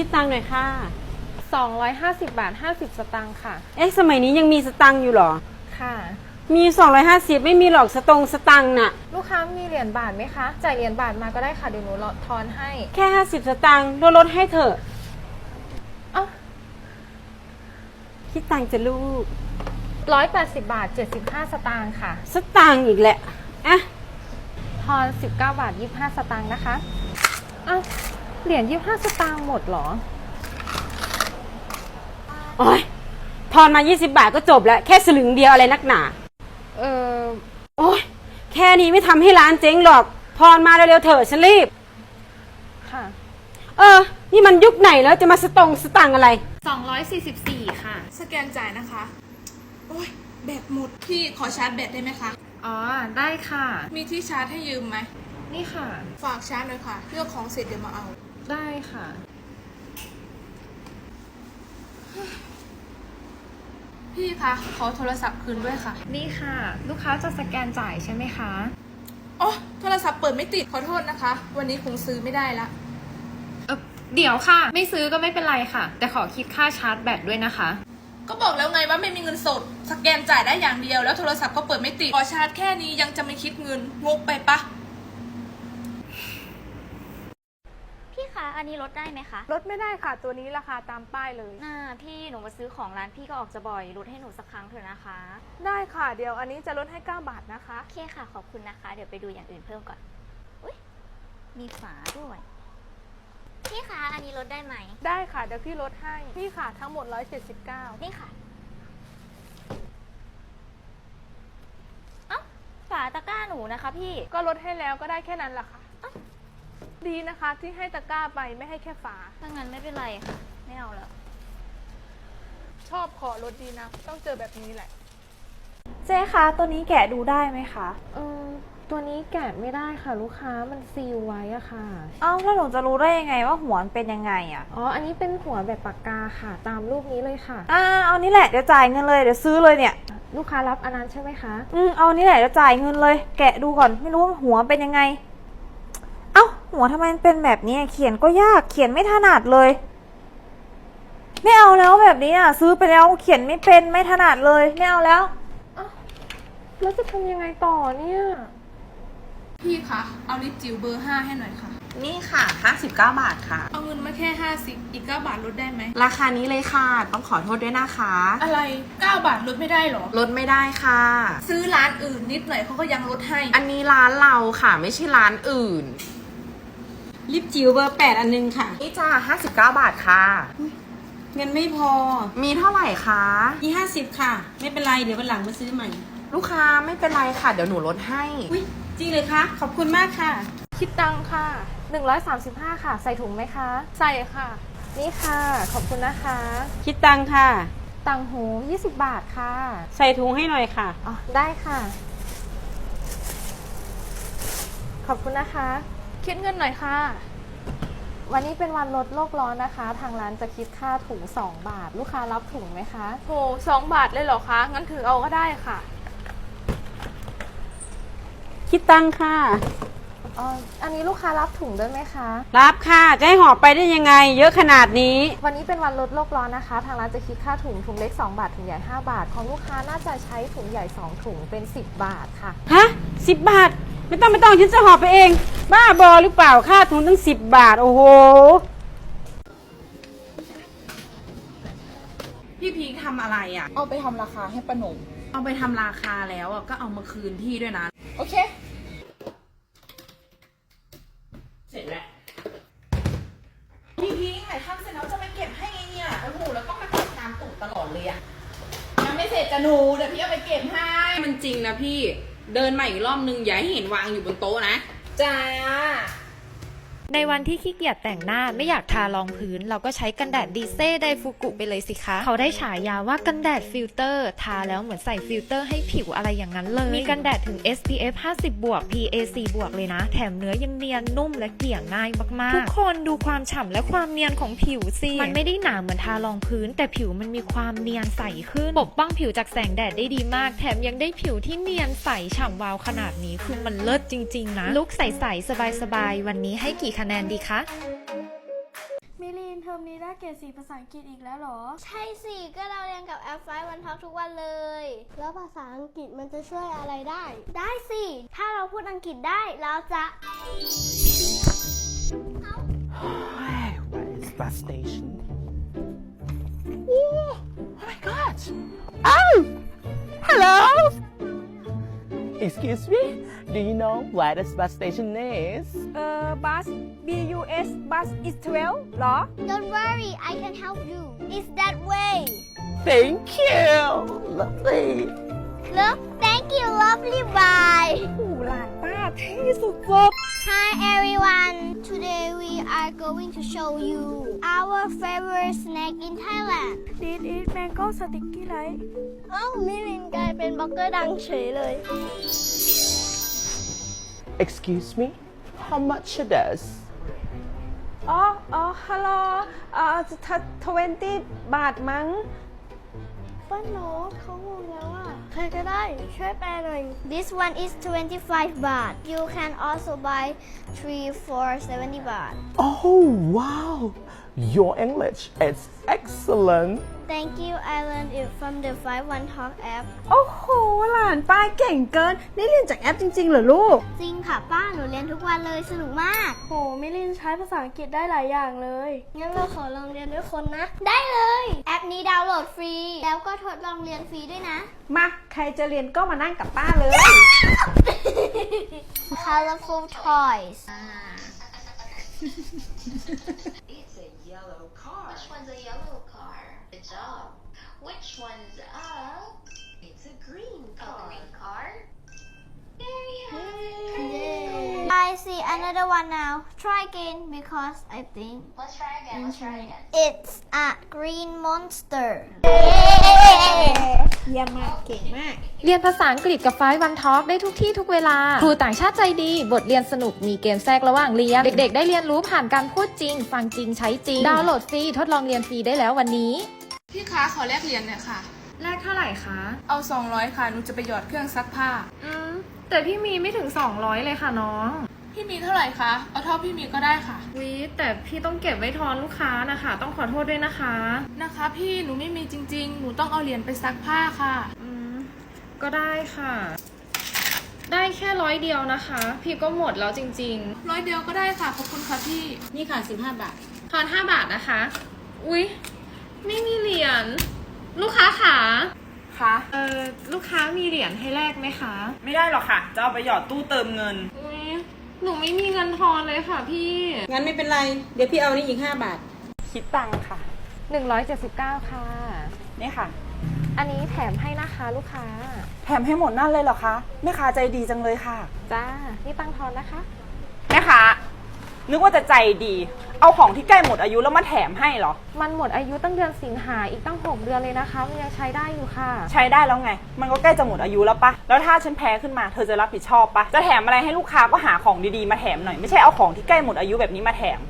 คิดตังค์หน่อยค่ะ 250 บาท 50 สตางค์ค่ะ เอ๊ะสมัยนี้ยังมีสตังค์อยู่เหรอ ค่ะ มี 250 ไม่มีหรอกสตงค์สตังค์น่ะ ลูกค้ามีเหรียญบาทไหมคะ จ่ายเหรียญบาทมาก็ได้ค่ะ เดี๋ยวหนูทอนให้ แค่ 50 สตังค์ลดลดให้เถอะเอ้าคิดตังค์จะลูก 180 บาท 75 สตางค์ค่ะ สตังค์อีกแหละอะ ทอน 19 บาท 25 สตางค์นะคะเอ้า เหรียญ25สตางค์หมดเหรอ โอ้ยทอนมา 20 บาทก็จบแล้ว แค่สลึงเดียวอะไรนักหนา เออโอ้ยแค่นี้ไม่ทำให้ร้านเจ๊งหรอกทอนมาเร็วๆเถอะฉันรีบ ค่ะ เออ นี่มันยุคไหนแล้วจะมาสตงค์สตังค์อะไร 244 ค่ะ สแกนจ่ายนะคะ โอ้ยแบตหมด พี่ขอชาร์จแบตได้ไหมคะ อ๋อ ได้ค่ะ มีที่ชาร์จให้ยืมไหม นี่ค่ะ ฝากชาร์จหน่อยค่ะเลือกของเสร็จเดี๋ยวมาเอา ได้ค่ะ พี่คะขอโทรศัพท์คืนด้วยค่ะ นี่ค่ะ ลูกค้าจะสแกนจ่ายใช่ไหมคะโอ้โทรศัพท์เปิดไม่ติดขอโทษนะคะ วันนี้คงซื้อไม่ได้ละ เออเดี๋ยวค่ะ ไม่ซื้อก็ไม่เป็นไรค่ะ แต่ขอคิดค่าชาร์จแบตด้วยนะคะ ก็บอกแล้วไงว่าไม่มีเงินสด สแกนจ่ายได้อย่างเดียวแล้วโทรศัพท์ก็เปิดไม่ติดขอชาร์จแค่นี้ยังจะไม่คิดเงินงกไปปะ พี่คะ อันนี้ลดได้ไหมคะลดไม่ได้ค่ะ ตัวนี้ราคาตามป้ายเลย น่าพี่หนูมาซื้อของร้านพี่ก็ออกจะบ่อยลดให้หนูสักครั้งเถอะนะคะ ได้ค่ะ เดี๋ยวอันนี้จะลดให้ 9 บาทนะคะ โอเคค่ะ ขอบคุณนะคะ เดี๋ยวไปดูอย่างอื่นเพิ่มก่อน อุ้ยมีฝาด้วย พี่คะ อันนี้ลดได้ไหม ได้ค่ะ เดี๋ยวพี่ลดให้พี่ค่ะทั้งหมด 179 นี่ค่ะ เอ้า ฝาตะกร้าหนูนะคะ พี่ ก็ลดให้แล้วก็ได้แค่นั้นแหละค่ะ ดีนะคะ ที่ให้ตะกร้าไปไม่ให้แค่ฝา ถ้างั้นไม่เป็นไรค่ะ ไม่เอาแล้ว ชอบขอลดดีนะ ต้องเจอแบบนี้แหละ เจ๊คะตัวนี้แกะดูได้ไหมคะ เออตัวนี้แกะไม่ได้ค่ะ ลูกค้ามันซีลไว้อะค่ะ เอ้าแล้วหนูจะรู้ได้ยังไงว่าหัวมันเป็นยังไงอะอ๋อ อันนี้เป็นหัวแบบปากกาค่ะ ตามรูปนี้เลยค่ะ อ่าเอานี่แหละเดี๋ยวจ่ายเงินเลยเดี๋ยวซื้อเลยเนี่ย ลูกค้ารับอันนั้นใช่ไหมคะ อืมเอานี่แหละเดี๋ยวจ่ายเงินเลย แกะดูก่อนไม่รู้ว่าหัวเป็นยังไงเอ้า หัวทำไมมันเป็นแบบนี้เขียนก็ยากเขียนไม่ถนัดเลย ไม่เอาแล้วแบบนี้อะ ซื้อไปแล้วเขียนไม่เป็นไม่ถนัดเลย ไม่เอาแล้ว แล้วจะทำยังไงต่อเนี่ย พี่คะ เอาลิปจิ๋วเบอร์ห้าให้หน่อยค่ะ นี่ค่ะ 59 บาทค่ะ เอาเงินมาแค่50อีก9บาทลดได้ไหม ราคานี้เลยค่ะ ต้องขอโทษด้วยนะคะ อะไร9บาทลดไม่ได้เหรอ ลดไม่ได้ค่ะ ซื้อร้านอื่นนิดหน่อยเขาก็ยังลดให้ อันนี้ร้านเราค่ะ ไม่ใช่ร้านอื่น ลิปจิ๋วเบอร์8อันนึงค่ะ นี่จ้า59 บาทค่ะ เงินไม่พอมีเท่าไหร่คะ มี50ค่ะ ไม่เป็นไรเดี๋ยววันหลังมาซื้อใหม่ ลูกค้าไม่เป็นไรค่ะ เดี๋ยวหนูลดให้ อุ้ยจริงเลยคะ ขอบคุณมากค่ะ คิดตังค่ะ 135 ค่ะ ใส่ถุงไหมคะ ใส่ค่ะ นี่ค่ะ ขอบคุณนะคะ คิดตังค์ค่ะ ตังหู 20 บาทค่ะ ใส่ถุงให้หน่อยค่ะ อ๋อ ได้ค่ะ ขอบคุณนะคะ คิดเงินหน่อยค่ะ วันนี้เป็นวันลดโลกร้อนนะคะ ทางร้านจะคิดค่าถุง 2 บาท ลูกค้ารับถุงไหมคะ โหสองบาทเลยเหรอคะ งั้นถือเอาก็ได้ค่ะ คิดตังค์ค่ะ อ๋ออันนี้ลูกค้ารับถุงด้วยไหมคะ รับค่ะจะให้หอบไปได้ยังไง เยอะขนาดนี้ วันนี้เป็นวันลดโลกร้อนนะคะ ทางร้านจะคิดค่าถุงถุงเล็ก 2 บาท ถุงใหญ่ 5 บาท ของลูกค้าน่าจะใช้ถุงใหญ่ 2 ถุงเป็น 10 บาทค่ะ ฮะสิบบาท ไม่ต้องไม่ต้องฉันจะหอบไปเอง บ้าบอหรือเปล่าค่าถุงตั้งสิบบาท โอ้โห พี่พีคทำอะไรอะ เอาไปทำราคาให้ป้าหนมเอาไปทำราคาแล้วอะก็เอามาคืนพี่ด้วยนะ โอเค เสร็จแล้ว พี่พีคไหนทำเสร็จแล้วจะไปเก็บให้ไงเนี่ย โอ้โห แล้วก็มาเก็บตามตูดตลอดเลยอะ ยังไม่เสร็จจะหนูเดี๋ยวพี่เอาไปเก็บให้ มันจริงนะพี่ เดินมาอีกรอบนึงอย่าให้เห็นวางอยู่บนโต๊ะนะ จ้า ในวันที่ขี้เกียจแต่งหน้าไม่อยากทารองพื้น เราก็ใช้กันแดดดีเซ่ไดฟูกุไปเลยสิคะ เขาได้ฉายาว่ากันแดดฟิลเตอร์ทาแล้วเหมือนใส่ฟิลเตอร์ให้ผิวอะไรอย่างนั้นเลย มีกันแดดถึง SPF 50 บวก PAC บวกเลยนะ แถมเนื้อยังเนียนนุ่มและเกลี่ยง่ายมากๆ ทุกคนดูความฉ่ำและความเนียนของผิวสิมันไม่ได้หนาเหมือนทารองพื้น แต่ผิวมันมีความเนียนใสขึ้นปกป้องผิวจากแสงแดดได้ดีมาก แถมยังได้ผิวที่เนียนใสฉ่ำวาวขนาดนี้คือมันเลิศจริง ๆ นะลุคใสๆสบายๆวันนี้ให้กี่คะแนนดีคะ มิลินเธอมนี้ได้เกรดสีภาษาอังกฤษอีกแล้วเหรอ ใช่สิก็เราเรียนกับแอปไฟวันท็อกทุกวันเลย แล้วภาษาอังกฤษมันจะช่วยอะไรได้ ได้สิ ถ้าเราพูดอังกฤษได้เราจะ Where is bus station? Oh, oh my god! Oh! Hello! Excuse me? Do you know where this bus station is? Uh, bus BUS bus is 12, law. Don't worry, I can help you. It's that way. Thank you. Lovely. Look, thank you, lovely. Bye. Ooh, หลานป้าเท่สุด Hi everyone today we are going to show you our favorite snack in Thailand This is mango sticky rice เอ้ามิลินกลายเป็นบล็อกเกอร์ดังเฉยเลย Excuse me? How much it is? อ๋อ อ๋อ ฮัลโหลเอ่อทเวนตี้บาทมั้ง ป้าโน้ตเขางงแล้วอ่ะ ใครก็ได้ช่วยแปลหน่อย This one is 25 baht you can also buy 3 for 70 baht Oh, wow! Your English is excellent! Thank you I learned it from the 51 Talk app โอ้โห หลานป้าเก่งเกิน นี่เรียนจากแอปจริง ๆ เหรอลูก จริงค่ะป้า หนูเรียนทุกวันเลยสนุกมาก โหมิลินใช้ภาษาอังกฤษได้หลายอย่างเลย งั้นเราขอลองเรียนด้วยคนนะ ได้เลย แอปนี้ดาวน์โหลดฟรี แล้วก็ทดลองเรียนฟรีด้วยนะ มา ใครจะเรียนก็มานั่งกับป้าเลย Colorful toys It's a yellow car. Which one's a yellow car? Good job. Which one's a? It's a green car. A green I see another one now try again because I think Let's try again. Let's try again. it's a green monster เยี่ยมมากเก่งมาก เรียนภาษาอังกฤษกับไฟวันทอ k ได้ทุกที่ทุกเวลา ครูต่างชาติใจดี บทเรียนสนุกมีเกมแทรกระหว่างเรียน เด็กๆ ได้เรียนรู้ผ่านการพูดจริง ฟังจริงใช้จริง ดาวน์โหลดฟรีทดลองเรียนฟรีได้แล้ววันนี้ พี่คะขอแลกเหรียญหน่อยค่ะ แรกเท่าไหร่คะ เอา 200 ค่ะ หนูจะไปหยอดเครื่องซักผ้า อืม แต่พี่มีไม่ถึง 200 เลยค่ะน้อง พี่มีเท่าไหร่คะ เอาเท่าพี่มีก็ได้ค่ะ วิแต่พี่ต้องเก็บไว้ทอนลูกค้านะคะ ต้องขอโทษด้วยนะคะ นะคะ พี่หนูไม่มีจริง ๆ หนูต้องเอาเหรียญไปซักผ้าค่ะ อืม ก็ได้ค่ะ ได้แค่ร้อยเดียวนะคะ พี่ก็หมดแล้วจริง ร้อยเดียวก็ได้ค่ะ ขอบคุณค่ะพี่ นี่ค่ะ 15 บาท ๆ ทอน5บาทนะคะ อุ๊ย ไม่มีเหรียญ ลูกค้าขาคะเออลูกค้ามีเหรียญให้แลกไหมคะ ไม่ได้หรอกค่ะ จะเอาไปหยอดตู้เติมเงิน อุ๊ย หนูไม่มีเงินทอนเลยค่ะพี่ งั้นไม่เป็นไร เดี๋ยวพี่เอานี่อีก5บาท คิดตังค่ะ 179 ค่ะ นี่ค่ะ อันนี้แถมให้นะคะลูกค้า แถมให้หมดนั่นเลยเหรอคะแม่ค้าใจดีจังเลยค่ะ จ้า นี่ตังทอนนะคะ แม่ค้า นึกว่าจะใจดี เอาของที่ใกล้หมดอายุแล้วมาแถมให้เหรอ มันหมดอายุตั้งเดือนสิงหาอีกตั้ง 6 เดือนเลยนะคะ มันยังใช้ได้อยู่ค่ะ ใช้ได้แล้วไง มันก็ใกล้จะหมดอายุแล้วปะแล้วถ้าฉันแพ้ขึ้นมาเธอจะรับผิดชอบปะจะแถมอะไรให้ลูกค้าก็หาของดีๆมาแถมหน่อย ไม่ใช่เอาของที่ใกล้หมดอายุแบบนี้มาแถม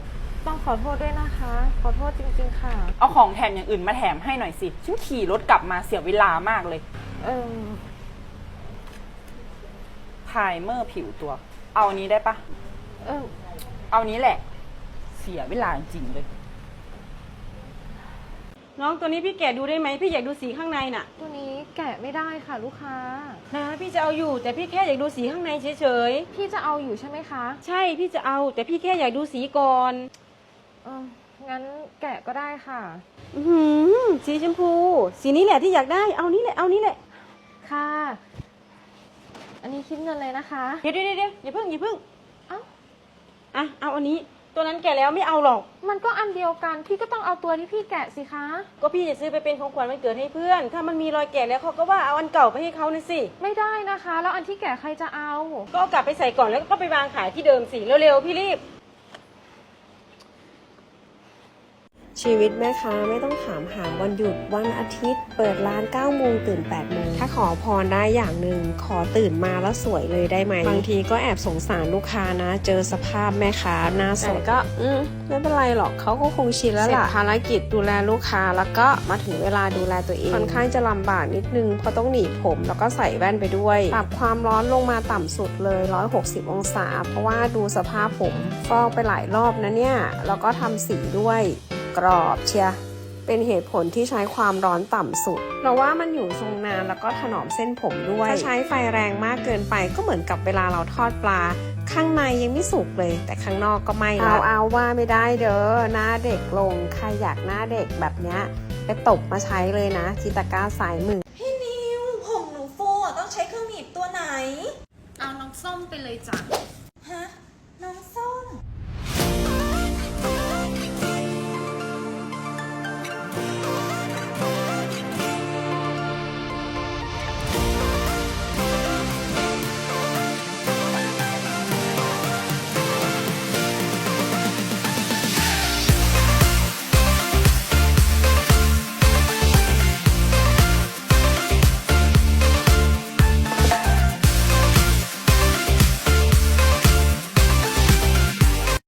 ต้องขอโทษด้วยนะคะ ขอโทษจริงๆค่ะ เอาของแถมอย่างอื่นมาแถมให้หน่อยสิ ฉันขี่รถกลับมาเสียเวลามากเลย เออไพรเมอร์ผิวตัว เอานี้ได้ปะ เออ เอานี้แหละ เสียเวลาจริงๆเลย น้องตัวนี้พี่แกะดูได้ไหมพี่อยากดูสีข้างในน่ะตัวนี้แกะไม่ได้ค่ะลูกค้า นะพี่จะเอาอยู่แต่พี่แค่อยากดูสีข้างในเฉยพี่จะเอาอยู่ใช่ไหมคะ ๆ ใช่พี่จะเอา แต่พี่แค่อยากดูสีก่อน เอองั้นแกะก็ได้ค่ะ อือหือสีชมพู สีนี้แหละที่อยากได้ เอานี้แหละ เอานี้แหละ ค่ะ อันนี้คิดเงินเลยนะคะ เดี๋ยวเดี๋ยวเดี๋ยวอย่าเพิ่งอย่าเพิ่งเอ้าอะเอาอันนี้ ตัวนั้นแกะแล้วไม่เอาหรอก มันก็อันเดียวกัน พี่ก็ต้องเอาตัวที่พี่แกะสิคะ ก็พี่จะซื้อไปเป็นของขวัญวันเกิดให้เพื่อน ถ้ามันมีรอยแกะแล้วเขาก็ว่าเอาอันเก่าไปให้เขานะสิ ไม่ได้นะคะ แล้วอันที่แกะใครจะเอา ก็เอากลับไปใส่ก่อนแล้วก็ไปวางขายที่เดิมสิเร็วๆพี่รีบ ชีวิตแม่ค้าไม่ต้องถามหาวันหยุดวันอาทิตย์ เปิดร้าน9โมงตื่น8โมงถ้าขอพรได้อย่างหนึ่งขอตื่นมาแล้วสวยเลยได้ไหมบางทีก็แอบสงสารลูกค้านะ เจอสภาพแม่ค้าหน้าสดแต่ก็ อืมไม่เป็นไรหรอกเขาก็คงชินแล้วล่ะภารกิจดูแลลูกค้าแล้วก็มาถึงเวลาดูแลตัวเองค่อนข้างจะลำบากนิดนึงเพราะต้องหนีบผม แล้วก็ใส่แว่นไปด้วยปรับความร้อนลงมาต่ำสุดเลย 160 องศา เพราะว่าดูสภาพผมฟอกไปหลายรอบนะเนี่ยแล้วก็ทำสีด้วย กรอบเชียเป็นเหตุผลที่ใช้ความร้อนต่ำสุด เพราะว่ามันอยู่ทรงนานแล้วก็ถนอมเส้นผมด้วยถ้าใช้ไฟแรงมากเกินไปก็เหมือนกับเวลาเราทอดปลา ข้างในยังไม่สุกเลย แต่ข้างนอกก็ไม่เอาเอาว่าไม่ได้เด้อหน้าเด็กลงใครอยากหน้าเด็กแบบเนี้ยไปตบมาใช้เลยนะทิตาก้าสายมือพี่นิวผมหนูฟูอะต้องใช้เครื่องหนีบตัวไหนเอาน้องส้มไปเลยจ้ะฮะน้องส้